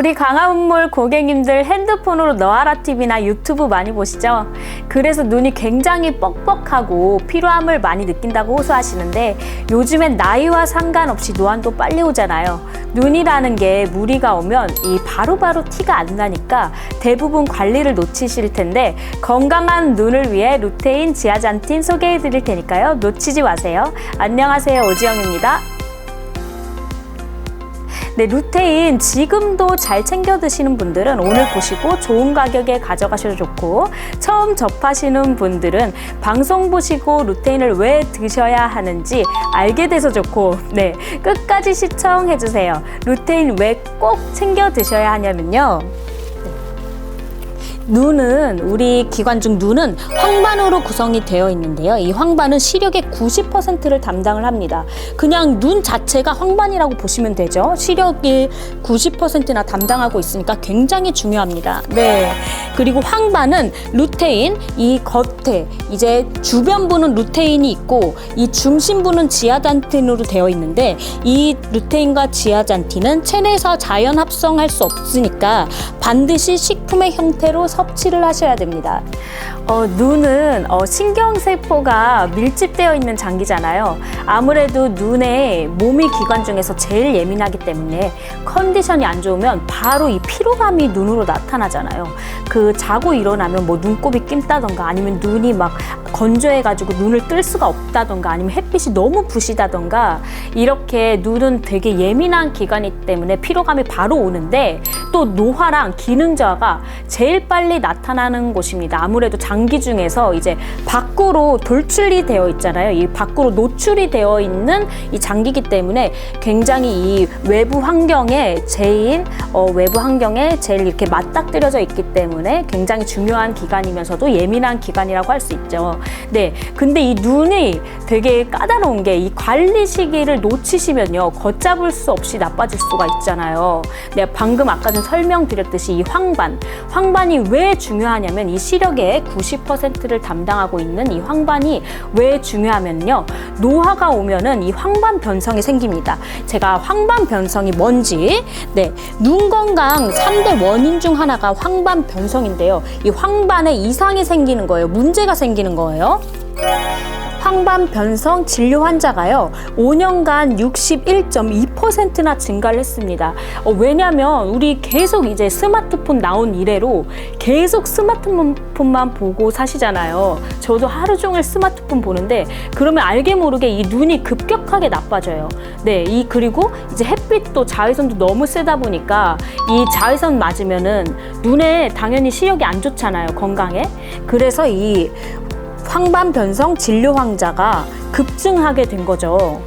우리 강화문몰 고객님들 핸드폰으로 너하라 TV나 유튜브 많이 보시죠? 그래서 눈이 굉장히 뻑뻑하고 피로함을 많이 느낀다고 호소하시는데 요즘엔 나이와 상관없이 노안도 빨리 오잖아요. 눈이라는 게 무리가 오면 이 바로바로 티가 안 나니까 대부분 관리를 놓치실 텐데 건강한 눈을 위해 루테인 지아잔틴 소개해 드릴 테니까요. 놓치지 마세요. 안녕하세요. 오지영입니다. 네, 루테인 지금도 잘 챙겨 드시는 분들은 오늘 보시고 좋은 가격에 가져가셔도 좋고 처음 접하시는 분들은 방송 보시고 루테인을 왜 드셔야 하는지 알게 돼서 좋고 네, 끝까지 시청해 주세요. 루테인 왜 꼭 챙겨 드셔야 하냐면요. 눈은 우리 기관 중 눈은 황반으로 구성이 되어 있는데요. 이 황반은 시력의 90%를 담당을 합니다. 그냥 눈 자체가 황반이라고 보시면 되죠. 시력이 90%나 담당하고 있으니까 굉장히 중요합니다. 네. 그리고 황반은 루테인 이 겉에 이제 주변부는 루테인이 있고 이 중심부는 지아잔틴으로 되어 있는데 이 루테인과 지아잔틴은 체내에서 자연 합성할 수 없으니까 반드시 식 품의 형태로 섭취를 하셔야 됩니다. 어, 눈은 어, 신경세포가 밀집되어 있는 장기잖아요. 아무래도 눈에 몸의 기관 중에서 제일 예민하기 때문에 컨디션이 안 좋으면 바로 이 피로감이 눈으로 나타나잖아요. 그 자고 일어나면 뭐 눈곱이 낀다던가 아니면 눈이 막 건조해가지고 눈을 뜰 수가 없다던가 아니면 햇빛이 너무 부시다던가 이렇게 눈은 되게 예민한 기관이기 때문에 피로감이 바로 오는데 또 노화랑 기능 저하가 제일 빨리 나타나는 곳입니다. 아무래도 장기 중에서 이제 밖으로 돌출이 되어 있잖아요. 이 밖으로 노출이 되어 있는 이 장기이기 때문에 굉장히 이 외부 환경에 제일 어, 외부 환경에 제일 이렇게 맞닥뜨려져 있기 때문에 굉장히 중요한 기관이면서도 예민한 기관이라고 할 수 있죠. 네, 근데 이 눈이 되게 까다로운 게 이 관리 시기를 놓치시면요 걷잡을 수 없이 나빠질 수가 있잖아요. 내가 방금 아까 전 설명드렸듯이 이 황반, 황반이 왜 중요하냐면 이 시력의 90%를 담당하고 있는 이 황반이 왜 중요하면요 노화가 오면은 이 황반 변성이 생깁니다. 제가 황반 변성이 뭔지 네, 눈 건강 3대 원인 중 하나가 황반 변성인데요. 이 황반에 이상이 생기는 거예요. 문제가 생기는 거예요. 황반 변성 진료 환자가요, 5년간 61.2%나 증가를 했습니다. 어, 왜냐면 우리 계속 이제 스마트폰 나온 이래로 계속 스마트폰만 보고 사시잖아요. 저도 하루 종일 스마트폰 보는데 그러면 알게 모르게 이 눈이 급격하게 나빠져요. 네, 이 그리고 이제 햇빛도 자외선도 너무 세다 보니까 이 자외선 맞으면은 눈에 당연히 시력이 안 좋잖아요. 건강에. 그래서 이 황반 변성 진료 환자가 급증하게 된 거죠.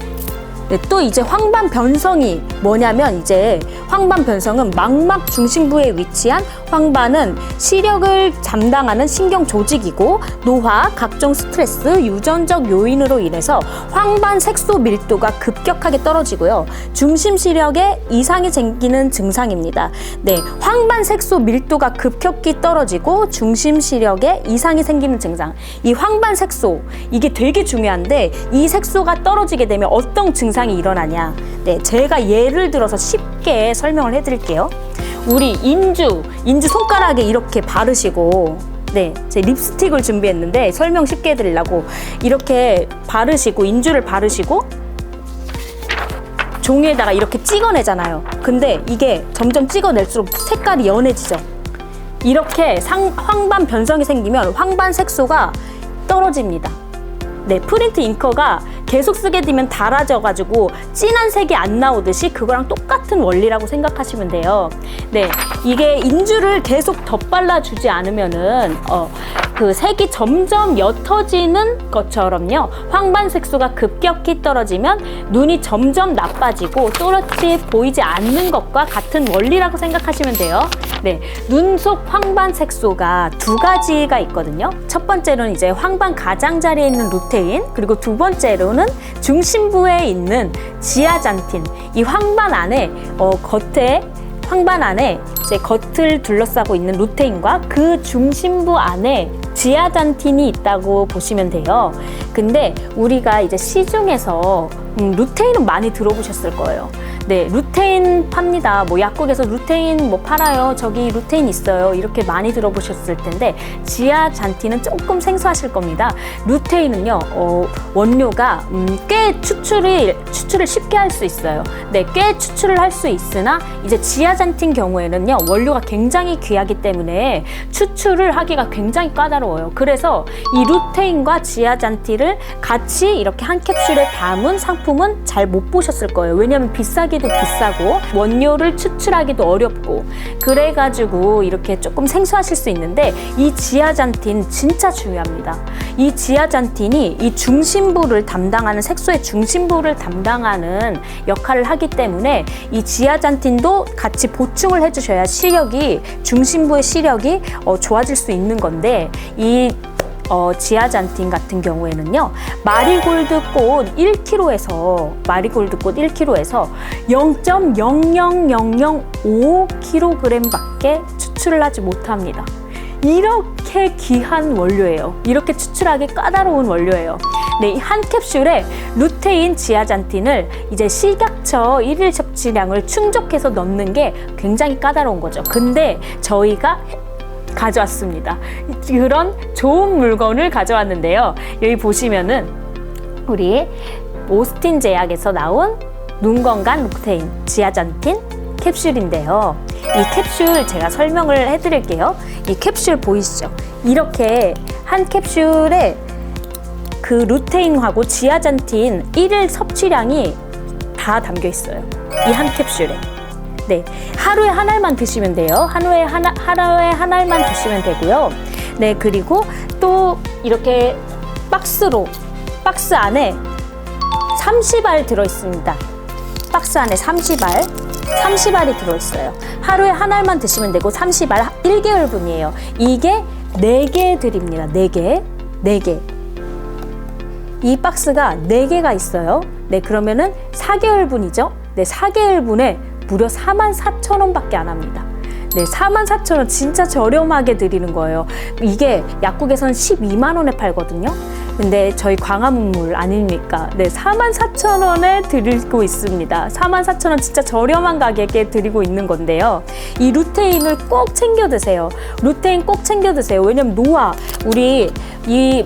네, 또 이제 황반 변성이 뭐냐면 이제 황반 변성은 망막 중심부에 위치한 황반은 시력을 담당하는 신경 조직이고 노화, 각종 스트레스, 유전적 요인으로 인해서 황반 색소 밀도가 급격하게 떨어지고요. 중심 시력에 이상이 생기는 증상입니다. 네, 황반 색소 밀도가 급격히 떨어지고 중심 시력에 이상이 생기는 증상. 이 황반 색소 이게 되게 중요한데 이 색소가 떨어지게 되면 어떤 증상 이 일어나냐? 네, 제가 예를 들어서 쉽게 설명을 해드릴게요. 우리 인주, 인주 손가락에 이렇게 바르시고, 네, 제 립스틱을 준비했는데 설명 쉽게 해드리려고 이렇게 바르시고, 인주를 바르시고, 종이에다가 이렇게 찍어내잖아요. 근데 이게 점점 찍어낼수록 색깔이 연해지죠. 이렇게 상, 황반 변성이 생기면 황반 색소가 떨어집니다. 네, 프린트 잉커가 계속 쓰게 되면 닳아져가지고 진한 색이 안 나오듯이 그거랑 똑같은 원리라고 생각하시면 돼요. 네, 이게 인주를 계속 덧발라주지 않으면은 어, 그 색이 점점 옅어지는 것처럼요. 황반 색소가 급격히 떨어지면 눈이 점점 나빠지고 또렷이 보이지 않는 것과 같은 원리라고 생각하시면 돼요. 네, 눈 속 황반 색소가 두 가지가 있거든요. 첫 번째로는 이제 황반 가장자리에 있는 루테인, 그리고 두 번째로는 중심부에 있는 지아잔틴. 이 황반 안에 어, 겉에 황반 안에 이제 겉을 둘러싸고 있는 루테인과 그 중심부 안에 지아잔틴이 있다고 보시면 돼요. 근데 우리가 이제 시중에서 음, 루테인은 많이 들어보셨을 거예요. 네, 루테인 팝니다. 뭐 약국에서 루테인 뭐 팔아요. 저기 루테인 있어요. 이렇게 많이 들어보셨을 텐데 지아잔틴은 조금 생소하실 겁니다. 루테인은요 어, 원료가 음, 꽤 추출을 추출을 쉽게 할 수 있어요. 네, 꽤 추출을 할 수 있으나 이제 지아 잔틴 경우에는요 원료가 굉장히 귀하기 때문에 추출을 하기가 굉장히 까다로워요. 그래서 이 루테인과 지아잔틴을 같이 이렇게 한 캡슐에 담은 상품은 잘 못 보셨을 거예요. 왜냐하면 비싸기 도 비싸고 원료를 추출하기도 어렵고 그래가지고 이렇게 조금 생소하실 수 있는데 이 지아잔틴 진짜 중요합니다. 이 지아잔틴이 이 중심부를 담당하는 색소의 중심부를 담당하는 역할을 하기 때문에 이 지아잔틴도 같이 보충을 해주셔야 시력이 중심부의 시력이 어, 좋아질 수 있는 건데 이 어, 지아잔틴 같은 경우에는요, 마리골드 꽃 1kg에서, 마리골드 꽃 1kg에서 0.00005kg 밖에 추출을 하지 못합니다. 이렇게 귀한 원료예요. 이렇게 추출하기 까다로운 원료예요. 네, 이한 캡슐에 루테인 지아잔틴을 이제 식약처 일일 섭취량을 충족해서 넣는 게 굉장히 까다로운 거죠. 근데 저희가 가져왔습니다. 그런 좋은 물건을 가져왔는데요. 여기 보시면은 우리 오스틴 제약에서 나온 눈 건강 루테인 지아잔틴 캡슐인데요. 이 캡슐 제가 설명을 해드릴게요. 이 캡슐 보이시죠? 이렇게 한 캡슐에 그 루테인하고 지아잔틴 일일 섭취량이 다 담겨 있어요. 이 한 캡슐에. 네, 하루에 한 알만 드시면 돼요. 하루에 하나, 하루에 한 알만 드시면 되고요. 네, 그리고 또 이렇게 박스로, 박스 안에 30알 들어 있습니다. 박스 안에 30알, 30알이 들어 있어요. 하루에 한 알만 드시면 되고 30알 1개월 분이에요. 이게 4개 드립니다. 4개, 4개. 이 박스가 4개가 있어요. 네, 그러면은 4개월 분이죠. 네, 4개월 분에 무려 4만 4천 원밖에 안 합니다. 네, 4만 4천 원 진짜 저렴하게 드리는 거예요. 이게 약국에서는 12만 원에 팔거든요. 근데 저희 광화문물 아닙니까? 네, 4만 4천 원에 드리고 있습니다. 4만 4천 원 진짜 저렴한 가격에 드리고 있는 건데요. 이 루테인을 꼭 챙겨 드세요. 루테인 꼭 챙겨 드세요. 왜냐면 노화, 우리 이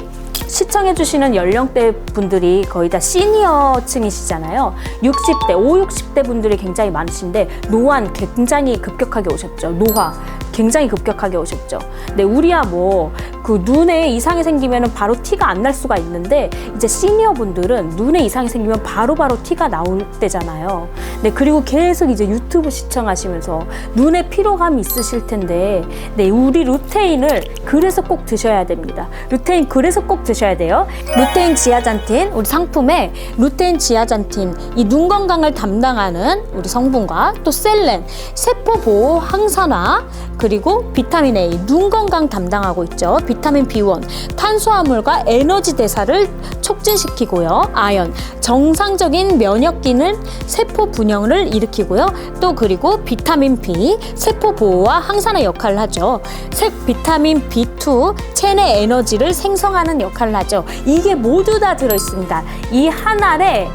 시청해주시는 연령대 분들이 거의 다 시니어층이시잖아요. 60대, 5, 60대 분들이 굉장히 많으신데 노안 굉장히 급격하게 오셨죠. 노화 굉장히 급격하게 오셨죠. 네, 우리야 뭐 그 눈에 이상이 생기면 바로 티가 안 날 수가 있는데 이제 시니어 분들은 눈에 이상이 생기면 바로바로 바로 티가 나올 때잖아요. 네, 그리고 계속 이제 유튜브 시청하시면서 눈에 피로감이 있으실 텐데 네, 우리 루테인을 그래서 꼭 드셔야 됩니다. 루테인 그래서 꼭 드셔야 돼요. 루테인 지아잔틴 우리 상품에 루테인 지아잔틴 이 눈 건강을 담당하는 우리 성분과 또 셀렌 세포 보호 항산화 그 리고 비타민 A 눈 건강 담당하고 있죠. 비타민 B1 탄수화물과 에너지 대사를 촉진시키고요. 아연 정상적인 면역 기능 세포 분열을 일으키고요. 또 그리고 비타민 B 세포 보호와 항산화 역할을 하죠. 색 비타민 B2 체내 에너지를 생성하는 역할을 하죠. 이게 모두 다 들어 있습니다. 이 한 알에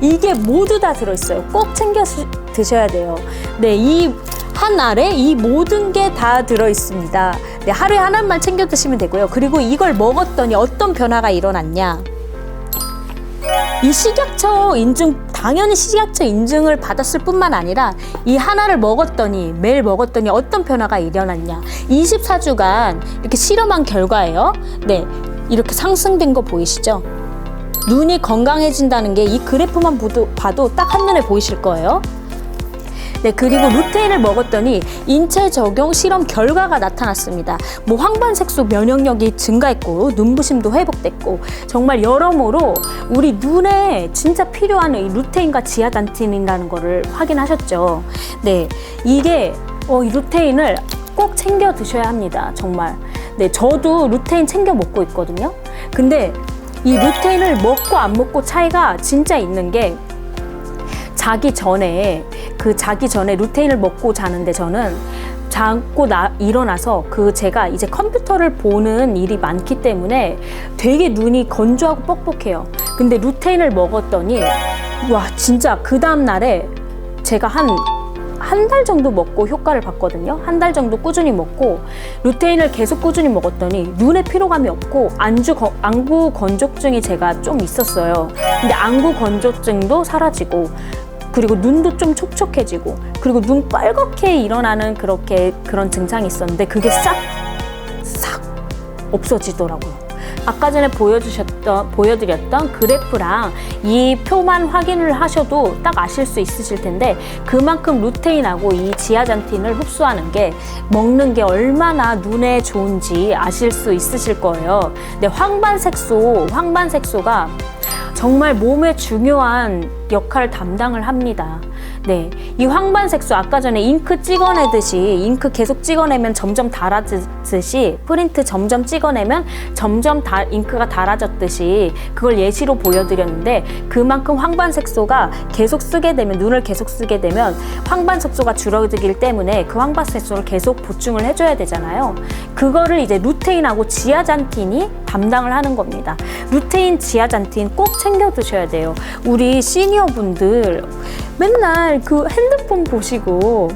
이게 모두 다 들어있어요. 꼭 챙겨 수- 드셔야 돼요. 네, 이 한 알에 이 모든 게 다 들어 있습니다. 네, 하루에 한 알만 챙겨 드시면 되고요. 그리고 이걸 먹었더니 어떤 변화가 일어났냐. 이 식약처 인증, 당연히 식약처 인증을 받았을 뿐만 아니라 이 하나를 먹었더니, 매일 먹었더니 어떤 변화가 일어났냐. 24주간 이렇게 실험한 결과예요. 네, 이렇게 상승된 거 보이시죠? 눈이 건강해진다는 게 이 그래프만 봐도, 봐도 딱 한눈에 보이실 거예요. 네, 그리고 루테인을 먹었더니 인체 적용 실험 결과가 나타났습니다. 뭐 황반색 소 면역력이 증가했고 눈부심도 회복됐고 정말 여러모로 우리 눈에 진짜 필요한 이 루테인과 지아단틴이라는 거를 확인하셨죠. 네, 이게 어, 이 루테인을 꼭 챙겨 드셔야 합니다. 정말. 네, 저도 루테인 챙겨 먹고 있거든요. 근데 이 루테인을 먹고 안 먹고 차이가 진짜 있는 게 자기 전에 그 자기 전에 루테인을 먹고 자는데 저는 자고 나 일어나서 그 제가 이제 컴퓨터를 보는 일이 많기 때문에 되게 눈이 건조하고 뻑뻑해요. 근데 루테인을 먹었더니 와 진짜 그 다음 날에 제가 한 한 달 정도 먹고 효과를 봤거든요. 한 달 정도 꾸준히 먹고 루테인을 계속 꾸준히 먹었더니 눈에 피로감이 없고 안주 거- 안구 건조증이 제가 좀 있었어요. 근데 안구 건조증도 사라지고 그리고 눈도 좀 촉촉해지고 그리고 눈 빨갛게 일어나는 그렇게 그런 증상이 있었는데 그게 싹 싹 없어지더라고요. 아까 전에 보여주셨던 보여드렸던 그래프랑 이 표만 확인을 하셔도 딱 아실 수 있으실 텐데 그만큼 루테인하고 이 지아잔틴을 흡수하는 게 먹는 게 얼마나 눈에 좋은지 아실 수 있으실 거예요. 근데 황반색소 황반색소가 정말 몸에 중요한 역할을 담당을 합니다. 네. 이 황반색소 아까 전에 잉크 찍어내듯이 잉크 계속 찍어내면 점점 달아지듯이 프린트 점점 찍어내면 점점 다, 잉크가 달아졌듯이 그걸 예시로 보여드렸는데 그만큼 황반색소가 계속 쓰게 되면 눈을 계속 쓰게 되면 황반색소가 줄어들기 때문에 그 황반색소를 계속 보충을 해줘야 되잖아요. 그거를 이제 루테인하고 지아잔틴이 담당을 하는 겁니다. 루테인, 지아잔틴 꼭 챙겨 드셔야 돼요. 우리 시니어분들 맨날 그 핸드폰 보시고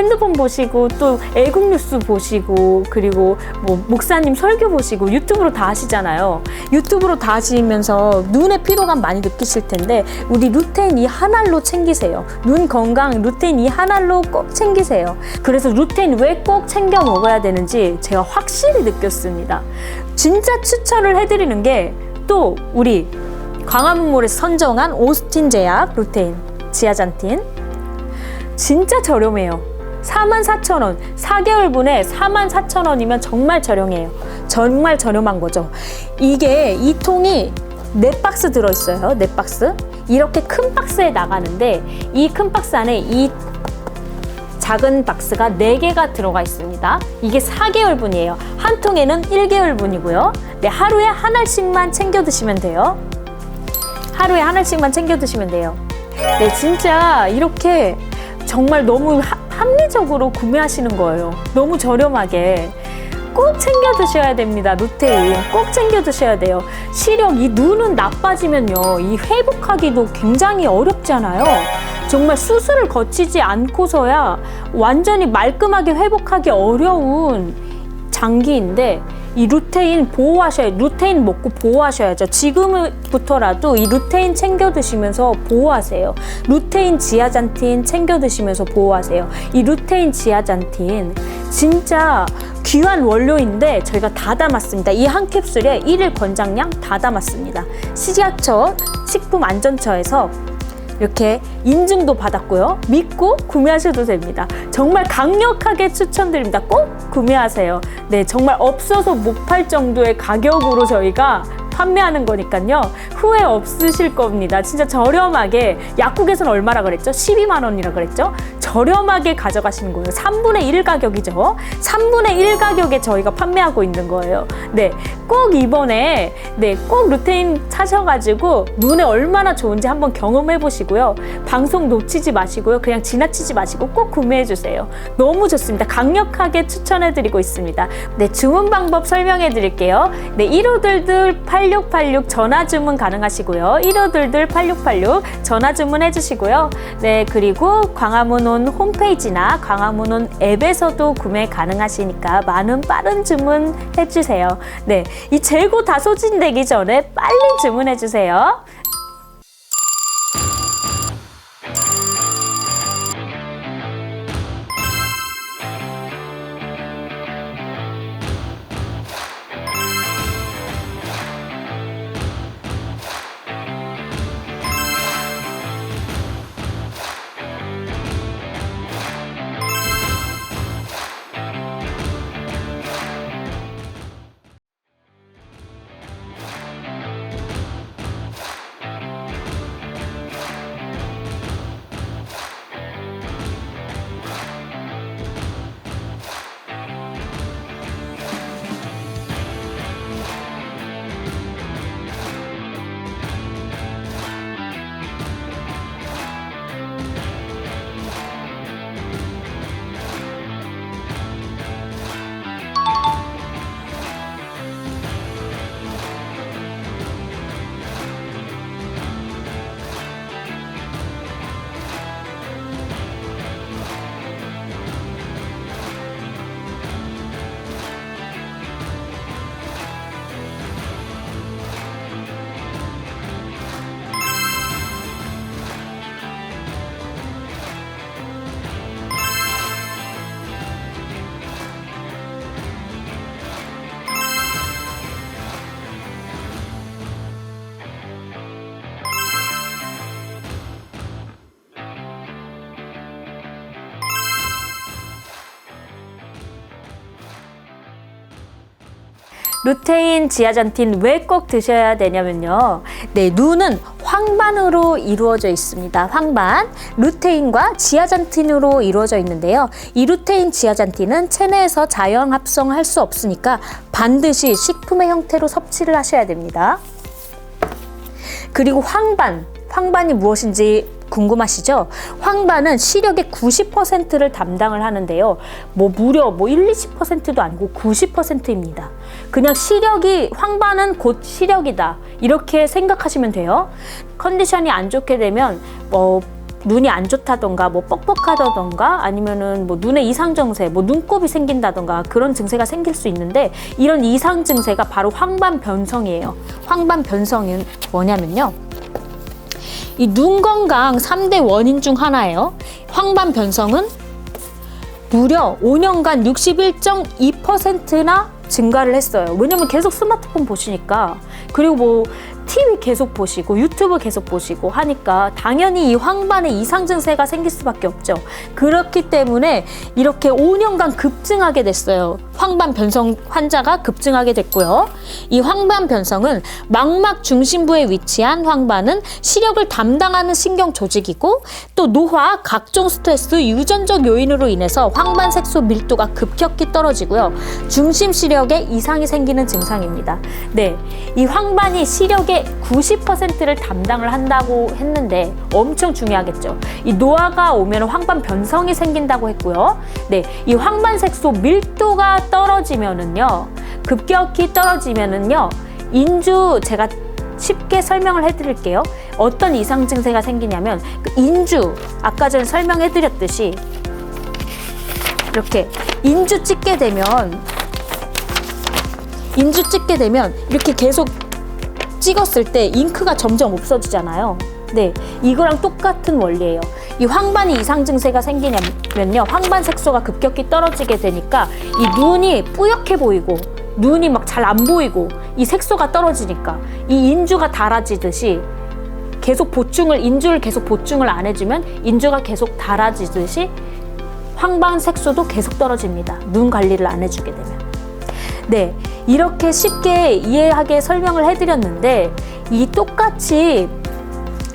핸드폰 보시고 또 애국 뉴스 보시고 그리고 뭐 목사님 설교 보시고 유튜브로 다 하시잖아요. 유튜브로 다 하시면서 눈에 피로감 많이 느끼실 텐데 우리 루테인 이 하나로 챙기세요. 눈 건강 루테인 이 하나로 꼭 챙기세요. 그래서 루테인 왜 꼭 챙겨 먹어야 되는지 제가 확실히 느꼈습니다. 진짜 추천을 해드리는 게 또 우리 광화문몰에서 선정한 오스틴 제약 루테인 지아잔틴 진짜 저렴해요. 44,000원. 4개월분에 44,000원이면 정말 저렴해요. 정말 저렴한 거죠. 이게 이 통이 네 박스 들어있어요. 네 박스. 이렇게 큰 박스에 나가는데 이 큰 박스 안에 이 작은 박스가 4개가 들어가 있습니다. 이게 4개월분이에요. 한 통에는 1개월분이고요. 네, 하루에 하나씩만 챙겨 드시면 돼요. 하루에 하나씩만 챙겨 드시면 돼요. 네, 진짜 이렇게 정말 너무 하- 합리적으로 구매하시는 거예요. 너무 저렴하게. 꼭 챙겨 드셔야 됩니다. 루테인. 꼭 챙겨 드셔야 돼요. 시력, 이 눈은 나빠지면요. 이 회복하기도 굉장히 어렵잖아요. 정말 수술을 거치지 않고서야 완전히 말끔하게 회복하기 어려운 장기인데 이 루테인 보호하셔야 루테인 먹고 보호하셔야죠. 지금부터라도 이 루테인 챙겨 드시면서 보호하세요. 루테인 지아잔틴 챙겨 드시면서 보호하세요. 이 루테인 지아잔틴 진짜 귀한 원료인데 저희가 다 담았습니다. 이 한 캡슐에 일일 권장량 다 담았습니다. 식약처 식품안전처에서 이렇게 인증도 받았고요. 믿고 구매하셔도 됩니다. 정말 강력하게 추천드립니다. 꼭 구매하세요. 네, 정말 없어서 못 팔 정도의 가격으로 저희가 판매하는 거니까요. 후회 없으실 겁니다. 진짜 저렴하게 약국에서는 얼마라 그랬죠? 12만 원이라 그랬죠? 저렴하게 가져가시는 거예요. 3분의 1 가격이죠. 3분의 1 가격에 저희가 판매하고 있는 거예요. 네, 꼭 이번에 네, 꼭 루테인 사셔가지고 눈에 얼마나 좋은지 한번 경험해 보시고요. 방송 놓치지 마시고요. 그냥 지나치지 마시고 꼭 구매해 주세요. 너무 좋습니다. 강력하게 추천해 드리고 있습니다. 네, 주문 방법 설명해 드릴게요. 네, 1522 8686 전화 주문 가능하시고요. 1522 8686 전화 주문해 주시고요. 네, 그리고 광화문온 홈페이지나 광화문온 앱에서도 구매 가능하시니까 많은 빠른 주문 해 주세요. 네, 이 재고 다 소진되기 전에 빨리 주문해 주세요. 루테인, 지아잔틴 왜 꼭 드셔야 되냐면요. 네, 눈은 황반으로 이루어져 있습니다. 황반. 루테인과 지아잔틴으로 이루어져 있는데요. 이 루테인, 지아잔틴은 체내에서 자연 합성할 수 없으니까 반드시 식품의 형태로 섭취를 하셔야 됩니다. 그리고 황반. 황반이 무엇인지 궁금하시죠? 황반은 시력의 90%를 담당을 하는데요. 뭐 무려 뭐 1, 20%도 아니고 90%입니다. 그냥 시력이 황반은 곧 시력이다. 이렇게 생각하시면 돼요. 컨디션이 안 좋게 되면 뭐 눈이 안 좋다던가 뭐 뻑뻑하다던가 아니면은 뭐 눈에 이상 증세, 뭐 눈곱이 생긴다던가 그런 증세가 생길 수 있는데 이런 이상 증세가 바로 황반 변성이에요. 황반 변성은 뭐냐면요. 이 눈 건강 3대 원인 중 하나예요. 황반 변성은 무려 5년간 61.2%나 증가를 했어요. 왜냐면 계속 스마트폰 보시니까. 그리고 뭐 TV 계속 보시고 유튜브 계속 보시고 하니까 당연히 이 황반의 이상 증세가 생길 수밖에 없죠. 그렇기 때문에 이렇게 5년간 급증하게 됐어요. 황반 변성 환자가 급증하게 됐고요. 이 황반 변성은 망막 중심부에 위치한 황반은 시력을 담당하는 신경 조직이고 또 노화, 각종 스트레스, 유전적 요인으로 인해서 황반 색소 밀도가 급격히 떨어지고요. 중심 시력에 이상이 생기는 증상입니다. 네, 이 황반이 시력 의 90%를 담당을 한다고 했는데 엄청 중요하겠죠. 이 노화가 오면 황반 변성이 생긴다고 했고요. 네, 이 황반 색소 밀도가 떨어지면은요, 급격히 떨어지면은요, 인주 제가 쉽게 설명을 해드릴게요. 어떤 이상 증세가 생기냐면 그 인주 아까 전에 설명해드렸듯이 이렇게 인주 찍게 되면 인주 찍게 되면 이렇게 계속 찍었을 때 잉크가 점점 없어지잖아요. 네, 이거랑 똑같은 원리예요. 이 황반이 이상 증세가 생기냐면요. 황반 색소가 급격히 떨어지게 되니까 이 눈이 뿌옇게 보이고 눈이 막 잘 안 보이고 이 색소가 떨어지니까 이 인주가 닳아지듯이 계속 보충을 인주를 계속 보충을 안 해주면 인주가 계속 닳아지듯이 황반 색소도 계속 떨어집니다. 눈 관리를 안 해주게 되면. 네, 이렇게 쉽게 이해하게 설명을 해드렸는데 이 똑같이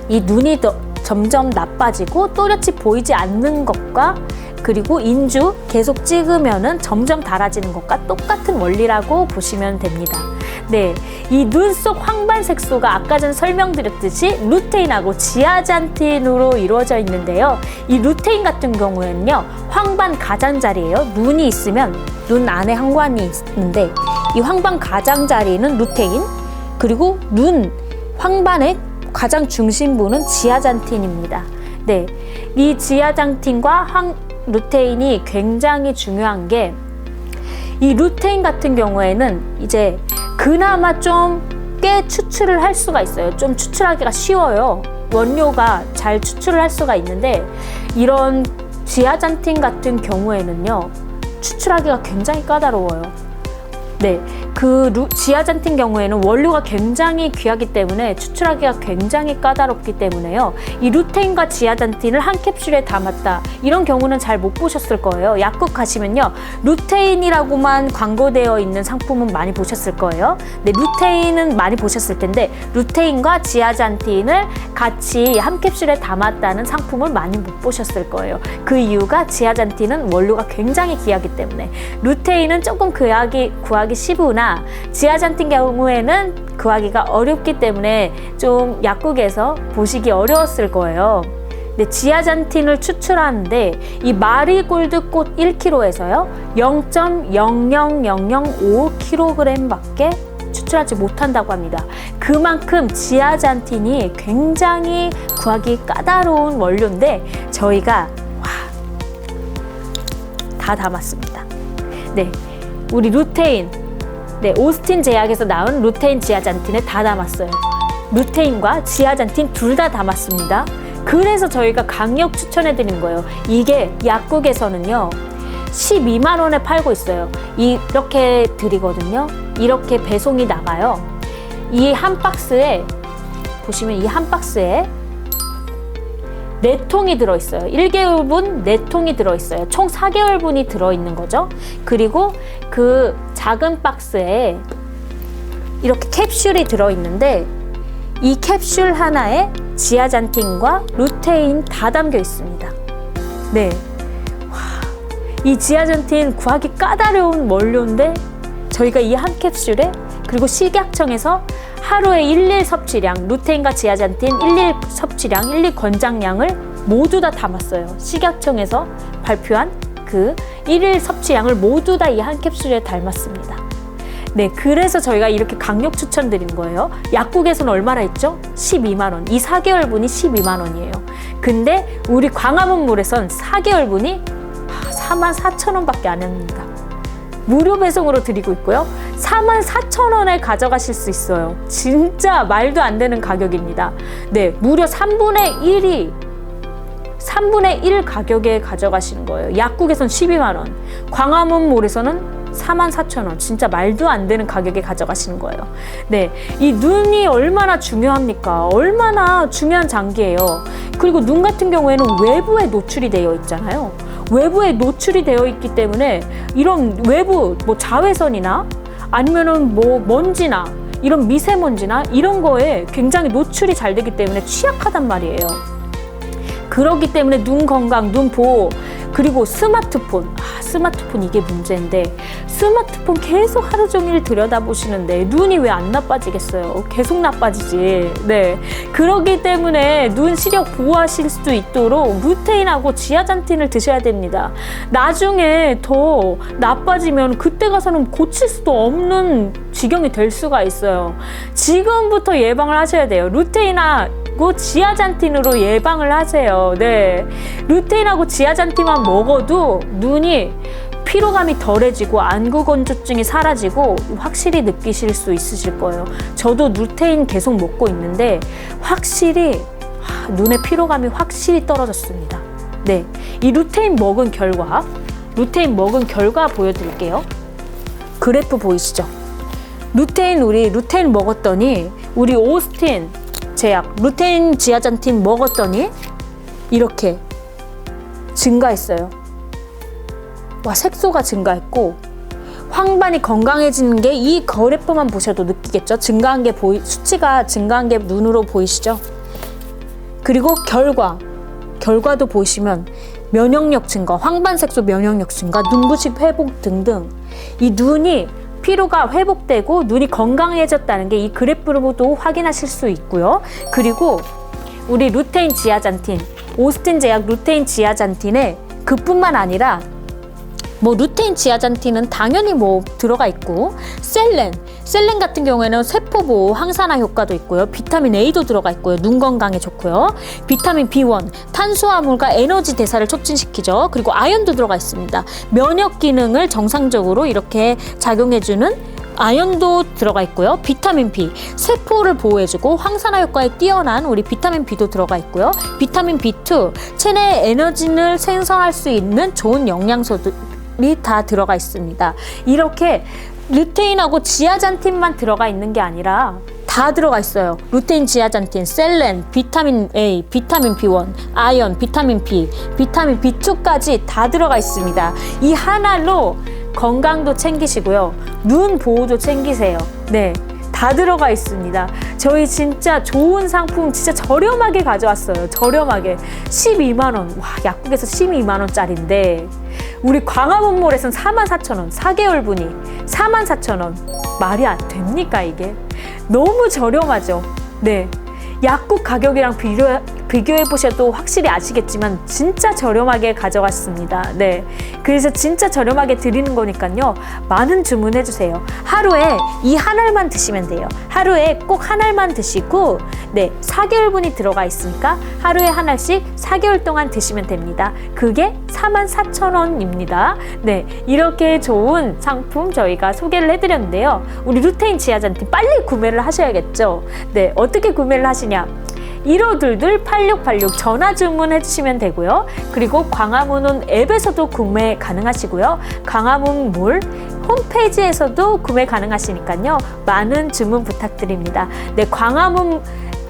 이 눈이 더 점점 나빠지고 또렷이 보이지 않는 것과 그리고 인주 계속 찍으면은 점점 닳아지는 것과 똑같은 원리라고 보시면 됩니다. 네, 이 눈 속 황반 색소가 아까 전 설명드렸듯이 루테인하고 지아잔틴으로 이루어져 있는데요. 이 루테인 같은 경우에는요, 황반 가장자리예요. 눈이 있으면 눈 안에 황반이 있는데 이 황반 가장자리는 루테인 그리고 눈 황반의 가장 중심부는 지아잔틴입니다. 네, 이 지아잔틴과 황 루테인이 굉장히 중요한 게 이 루테인 같은 경우에는 이제 그나마 좀 꽤 추출을 할 수가 있어요. 좀 추출하기가 쉬워요. 원료가 잘 추출을 할 수가 있는데 이런 지아잔틴 같은 경우에는요. 추출하기가 굉장히 까다로워요. 네, 그 루, 지아잔틴 경우에는 원료가 굉장히 귀하기 때문에 추출하기가 굉장히 까다롭기 때문에요. 이 루테인과 지아잔틴을 한 캡슐에 담았다. 이런 경우는 잘 못 보셨을 거예요. 약국 가시면요. 루테인이라고만 광고되어 있는 상품은 많이 보셨을 거예요. 네, 루테인은 많이 보셨을 텐데 루테인과 지아잔틴을 같이 한 캡슐에 담았다는 상품을 많이 못 보셨을 거예요. 그 이유가 지아잔틴은 원료가 굉장히 귀하기 때문에 루테인은 조금 구하기, 구하기 쉽으나 지아잔틴 경우에는 구하기가 어렵기 때문에 좀 약국에서 보시기 어려웠을 거예요. 네, 지아잔틴을 추출하는데 이 마리골드 꽃 1kg에서요 0.00005kg밖에 추출하지 못한다고 합니다. 그만큼 지아잔틴이 굉장히 구하기 까다로운 원료인데 저희가 와, 다 담았습니다. 네, 우리 루테인, 네 오스틴 제약에서 나온 루테인 지아잔틴에 다 담았어요. 루테인과 지아잔틴 둘 다 담았습니다. 그래서 저희가 강력 추천해 드린 거예요. 이게 약국에서는요. 12만 원에 팔고 있어요. 이렇게 드리거든요. 이렇게 배송이 나가요. 이 한 박스에 보시면 이 한 박스에 네 통이 들어있어요. 1개월분 네 통이 들어있어요. 총 4개월분이 들어있는 거죠. 그리고 그 작은 박스에 이렇게 캡슐이 들어있는데 이 캡슐 하나에 지아잔틴과 루테인 다 담겨 있습니다. 네. 와, 이 지아잔틴 구하기 까다로운 원료인데 저희가 이 한 캡슐에 그리고 식약청에서 하루에 일일 섭취량 루테인과 지아잔틴 일일 섭취량 일일 권장량을 모두 다 담았어요. 식약청에서 발표한 그 일일 섭취량을 모두 다 이 한 캡슐에 담았습니다. 네, 그래서 저희가 이렇게 강력 추천드린 거예요. 약국에서는 얼마나 했죠? 12만 원. 이 4개월분이 12만 원이에요. 근데 우리 광화문몰에선 4개월분이 4만 4천 원밖에 안 합니다. 무료 배송으로 드리고 있고요. 4만 4천 원에 가져가실 수 있어요. 진짜 말도 안 되는 가격입니다. 네, 무려 3분의 1이 3분의 1 가격에 가져가시는 거예요. 약국에선 12만 원, 광화문몰에서는 4만 4천 원. 진짜 말도 안 되는 가격에 가져가시는 거예요. 네. 이 눈이 얼마나 중요합니까? 얼마나 중요한 장기예요. 그리고 눈 같은 경우에는 외부에 노출이 되어 있잖아요. 외부에 노출이 되어 있기 때문에 이런 외부 뭐 자외선이나 아니면은 뭐 먼지나 이런 미세먼지나 이런 거에 굉장히 노출이 잘 되기 때문에 취약하단 말이에요. 그렇기 때문에 눈 건강, 눈 보호, 그리고 스마트폰. 아, 스마트폰 이게 문제인데 스마트폰 계속 하루 종일 들여다보시는데 눈이 왜 안 나빠지겠어요? 계속 나빠지지. 네. 그렇기 때문에 눈 시력 보호하실 수 있도록 루테인하고 지아잔틴을 드셔야 됩니다. 나중에 더 나빠지면 그때 가서는 고칠 수도 없는 지경이 될 수가 있어요. 지금부터 예방을 하셔야 돼요. 루테인아 고 지아잔틴으로 예방을 하세요. 네. 루테인하고 지아잔틴만 먹어도 눈이 피로감이 덜해지고 안구 건조증이 사라지고 확실히 느끼실 수 있으실 거예요. 저도 루테인 계속 먹고 있는데 확실히 눈의 피로감이 확실히 떨어졌습니다. 네. 이 루테인 먹은 결과, 루테인 먹은 결과 보여드릴게요. 그래프 보이시죠? 루테인 우리 루테인 먹었더니 우리 오스틴 제약 루테인 지아잔틴 먹었더니 이렇게 증가했어요. 와 색소가 증가했고 황반이 건강해지는 게 이 거래표만 보셔도 느끼겠죠. 증가한 게 보이 수치가 증가한 게 눈으로 보이시죠. 그리고 결과 결과도 보시면 면역력 증가, 황반색소 면역력 증가, 눈부식 회복 등등 이 눈이 피로가 회복되고 눈이 건강해졌다는 게 이 그래프로도 확인하실 수 있고요. 그리고 우리 루테인 지아잔틴, 오스틴 제약 루테인 지아잔틴에 그뿐만 아니라 뭐 루테인 지아잔틴은 당연히 뭐 들어가 있고 셀렌 셀렌 같은 경우에는 세포 보호 항산화 효과도 있고요. 비타민 A도 들어가 있고요. 눈 건강에 좋고요. 비타민 B1 탄수화물과 에너지 대사를 촉진시키죠. 그리고 아연도 들어가 있습니다. 면역 기능을 정상적으로 이렇게 작용해 주는 아연도 들어가 있고요. 비타민 B, 세포를 보호해주고 황산화 효과에 뛰어난 우리 비타민 B도 들어가 있고요. 비타민 B2, 체내 에너지를 생성할 수 있는 좋은 영양소들 다 들어가 있습니다. 이렇게 루테인하고 지아잔틴만 들어가 있는 게 아니라 다 들어가 있어요. 루테인, 지아잔틴, 셀렌, 비타민 A, 비타민 B1, 아연, 비타민 B, 비타민 B2까지 다 들어가 있습니다. 이 하나로 건강도 챙기시고요. 눈 보호도 챙기세요. 네. 다 들어가 있습니다. 저희 진짜 좋은 상품 진짜 저렴하게 가져왔어요. 저렴하게. 12만원. 와, 약국에서 12만원짜리인데. 우리 광화문몰에선 4만 4천 원, 4개월 분이 4만 4천 원. 말이 안 됩니까 이게? 너무 저렴하죠. 네. 약국 가격이랑 비교, 비교해 보셔도 확실히 아시겠지만 진짜 저렴하게 가져갔습니다. 네. 그래서 진짜 저렴하게 드리는 거니까요. 많은 주문해 주세요. 하루에 이 한 알만 드시면 돼요. 하루에 꼭 한 알만 드시고 네, 4개월분이 들어가 있으니까 하루에 한 알씩 4개월 동안 드시면 됩니다. 그게 44,000원입니다. 네, 이렇게 좋은 상품 저희가 소개를 해 드렸는데요. 우리 루테인 지아잔틴 빨리 구매를 하셔야겠죠. 네, 어떻게 구매를 하시냐? 1522-8686 전화 주문해 주시면 되고요. 그리고 광화문은 앱에서도 구매 가능하시고요. 광화문 몰 홈페이지에서도 구매 가능하시니까요. 많은 주문 부탁드립니다. 네, 광화문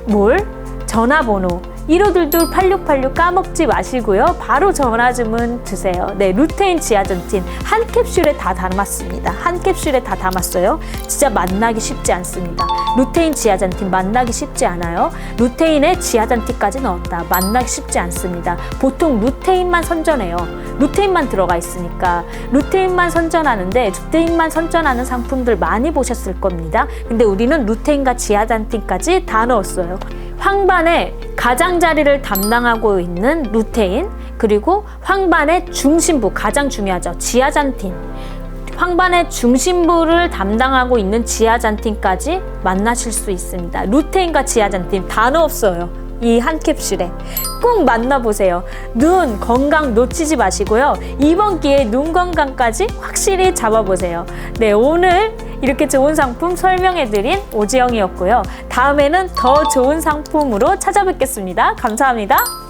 몰 전화번호 1522 8686 까먹지 마시고요. 바로 전화 주문 주세요. 네, 루테인 지아전틴 한 캡슐에 다 담았습니다. 한 캡슐에 다 담았어요. 진짜 만나기 쉽지 않습니다. 루테인 지아잔틴 만나기 쉽지 않아요. 루테인에 지아잔틴까지 넣었다. 만나기 쉽지 않습니다. 보통 루테인만 선전해요. 루테인만 들어가 있으니까 루테인만 선전하는데 루테인만 선전하는 상품들 많이 보셨을 겁니다. 근데 우리는 루테인과 지아잔틴까지 다 넣었어요. 황반의 가장자리를 담당하고 있는 루테인 그리고 황반의 중심부 가장 중요하죠 지아잔틴 황반의 중심부를 담당하고 있는 지아잔틴까지 만나실 수 있습니다. 루테인과 지아잔틴 다 넣었어요. 이 한 캡슐에 꼭 만나보세요. 눈 건강 놓치지 마시고요. 이번 기회에 눈 건강까지 확실히 잡아보세요. 네, 오늘 이렇게 좋은 상품 설명해드린 오지영이었고요. 다음에는 더 좋은 상품으로 찾아뵙겠습니다. 감사합니다.